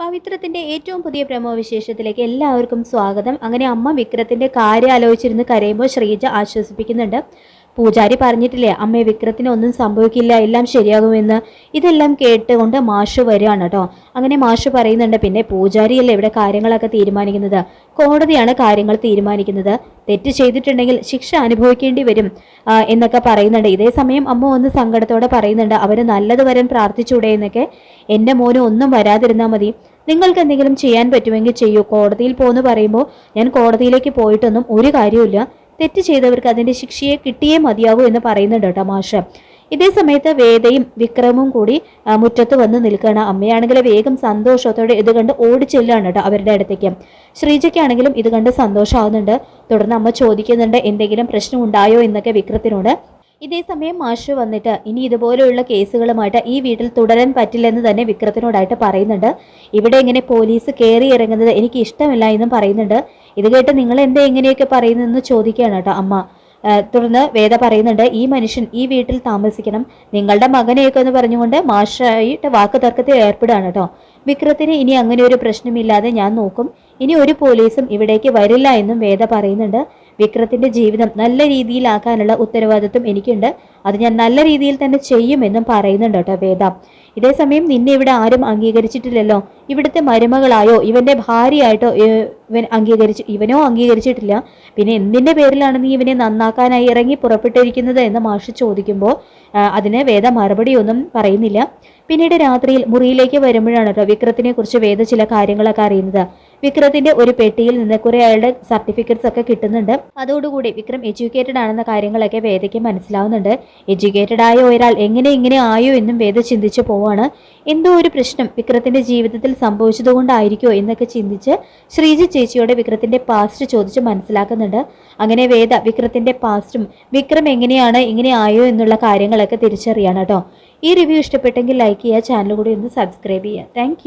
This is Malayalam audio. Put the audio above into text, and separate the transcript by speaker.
Speaker 1: പവിത്രത്തിന്റെ ഏറ്റവും പുതിയ പ്രമോ വിശേഷത്തിലേക്ക് എല്ലാവർക്കും സ്വാഗതം. അങ്ങനെ അമ്മ വിക്രത്തിന്റെ കാര്യം ആലോചിച്ചിരുന്ന് കരയുമ്പോൾ ശ്രീജ ആശ്വസിപ്പിക്കുന്നുണ്ട്. പൂജാരി പറഞ്ഞിട്ടില്ലേ അമ്മേ വിക്രത്തിന് ഒന്നും സംഭവിക്കില്ല എല്ലാം ശരിയാകുമെന്ന്. ഇതെല്ലാം കേട്ടുകൊണ്ട് മാഷ് വരികയാണ് കേട്ടോ. അങ്ങനെ മാഷ് പറയുന്നുണ്ട് പിന്നെ പൂജാരിയല്ലേ ഇവിടെ കാര്യങ്ങളൊക്കെ തീരുമാനിക്കുന്നത്? കോടതിയാണ് കാര്യങ്ങൾ തീരുമാനിക്കുന്നത്. തെറ്റ് ചെയ്തിട്ടുണ്ടെങ്കിൽ ശിക്ഷ അനുഭവിക്കേണ്ടി വരും. എന്നൊക്കെ പറയുന്നുണ്ട്. ഇതേ സമയം അമ്മ ഒന്ന് സങ്കടത്തോടെ പറയുന്നുണ്ട് അവർ നല്ലത് വരാൻ പ്രാർത്ഥിച്ചൂടെ എന്നൊക്കെ. എന്റെ മോന് ഒന്നും വരാതിരുന്നാൽ മതി. നിങ്ങൾക്ക് എന്തെങ്കിലും ചെയ്യാൻ പറ്റുമെങ്കിൽ ചെയ്യൂ. കോടതിയിൽ പോകുന്നു പറയുമ്പോൾ ഞാൻ കോടതിയിലേക്ക് പോയിട്ടൊന്നും ഒരു കാര്യമില്ല തെറ്റ് ചെയ്തവർക്ക് അതിന്റെ ശിക്ഷയെ കിട്ടിയേ മതിയാകൂ എന്ന് പറയുന്നുണ്ട് കേട്ടോ ഇതേ സമയത്ത് വേദയും വിക്രമും കൂടി മുറ്റത്ത് വന്ന് നിൽക്കുകയാണ്. അമ്മയാണെങ്കിൽ വേഗം സന്തോഷത്തോടെ ഇത് കണ്ട് ഓടിച്ചെല്ലാണ് കേട്ടോ അവരുടെ അടുത്തേക്ക്. ശ്രീജയ്ക്കാണെങ്കിലും ഇത് കണ്ട് സന്തോഷമാവുന്നുണ്ട്. തുടർന്ന് അമ്മ ചോദിക്കുന്നുണ്ട് എന്തെങ്കിലും പ്രശ്നം ഉണ്ടായോ എന്നൊക്കെ വിക്രത്തിനോട്. ഇതേ സമയം മാഷ് വന്നിട്ട് ഇനി ഇതുപോലെയുള്ള കേസുകളുമായിട്ട് ഈ വീട്ടിൽ തുടരാൻ പറ്റില്ലെന്ന് തന്നെ വിക്രത്തിനോടായിട്ട് പറയുന്നുണ്ട്. ഇവിടെ ഇങ്ങനെ പോലീസ് കയറി ഇറങ്ങുന്നത് എനിക്ക് ഇഷ്ടമില്ല എന്നും പറയുന്നുണ്ട്. ഇത് കേട്ട് നിങ്ങൾ എന്താ എങ്ങനെയൊക്കെ പറയുന്നതെന്ന് ചോദിക്കുകയാണ് കേട്ടോ അമ്മ. തുടർന്ന് വേദ പറയുന്നുണ്ട് ഈ മനുഷ്യൻ ഈ വീട്ടിൽ താമസിക്കണം. നിങ്ങളുടെ മകനെയൊക്കെ എന്ന് പറഞ്ഞുകൊണ്ട് മാഷായിട്ട് വാക്ക് തർക്കത്തിൽ ഏർപ്പെടുകയാണ് കേട്ടോ. വിക്രത്തിന് ഇനി അങ്ങനെ ഒരു പ്രശ്നമില്ലാതെ ഞാൻ നോക്കും. ഇനി ഒരു പോലീസും ഇവിടേക്ക് വരില്ല എന്നും വേദ പറയുന്നുണ്ട്. വിക്രത്തിന്റെ ജീവിതം നല്ല രീതിയിലാക്കാനുള്ള ഉത്തരവാദിത്വം എനിക്കുണ്ട്. അത് ഞാൻ നല്ല രീതിയിൽ തന്നെ ചെയ്യുമെന്നും പറയുന്നുണ്ട് കേട്ടോ വേദ. ഇതേസമയം നിന്നെ ഇവിടെ ആരും അംഗീകരിച്ചിട്ടില്ലല്ലോ. ഇവിടുത്തെ മരുമകളായോ? ഇവന്റെ ഭാര്യയായിട്ടോ ഇവൻ അംഗീകരിച്ചു ഇവനോ അംഗീകരിച്ചിട്ടില്ല. പിന്നെ എന്തിന്റെ പേരിലാണ് നീ ഇവനെ നന്നാക്കാനായി ഇറങ്ങി പുറപ്പെട്ടിരിക്കുന്നത് എന്ന് മാഷ് ചോദിക്കുമ്പോൾ അതിന് വേദ മറുപടിയൊന്നും പറയുന്നില്ല. പിന്നീട് രാത്രിയിൽ മുറിയിലേക്ക് വരുമ്പോഴാണ് കേട്ടോ വിക്രത്തിനെ കുറിച്ച് വേദ ചില കാര്യങ്ങളൊക്കെ അറിയുന്നത്. വിക്രത്തിന്റെ ഒരു പെട്ടിയിൽ നിന്ന് കുറെ അയാളുടെ സർട്ടിഫിക്കറ്റ്സ് ഒക്കെ കിട്ടുന്നുണ്ട്. അതോടുകൂടി വിക്രം എഡ്യൂക്കേറ്റഡ് ആണെന്ന കാര്യങ്ങളൊക്കെ വേദയ്ക്ക് മനസ്സിലാവുന്നുണ്ട്. എഡ്യൂക്കേറ്റഡ് ആയ ഒരാൾ എങ്ങനെ ഇങ്ങനെ ആയോ എന്നും വേദ ചിന്തിച്ചു പോവാണ്. എന്തോ ഒരു പ്രശ്നം വിക്രത്തിന്റെ ജീവിതത്തിൽ സംഭവിച്ചതുകൊണ്ടായിരിക്കോ എന്നൊക്കെ ചിന്തിച്ച് ശ്രീജി ചേച്ചിയോട് വിക്രത്തിന്റെ പാസ്റ്റ് ചോദിച്ച് മനസ്സിലാക്കുന്നുണ്ട്. അങ്ങനെ വേദ വിക്രത്തിന്റെ പാസ്റ്റും വിക്രം എങ്ങനെയാണ് ഇങ്ങനെ ആയോ എന്നുള്ള കാര്യങ്ങളൊക്കെ തിരിച്ചറിയാണ് കേട്ടോ. ഈ റിവ്യൂ ഇഷ്ടപ്പെട്ടെങ്കിൽ ലൈക്ക് ചെയ്യുക ചാനൽ കൂടി ഒന്ന് സബ്സ്ക്രൈബ് ചെയ്യുക. താങ്ക്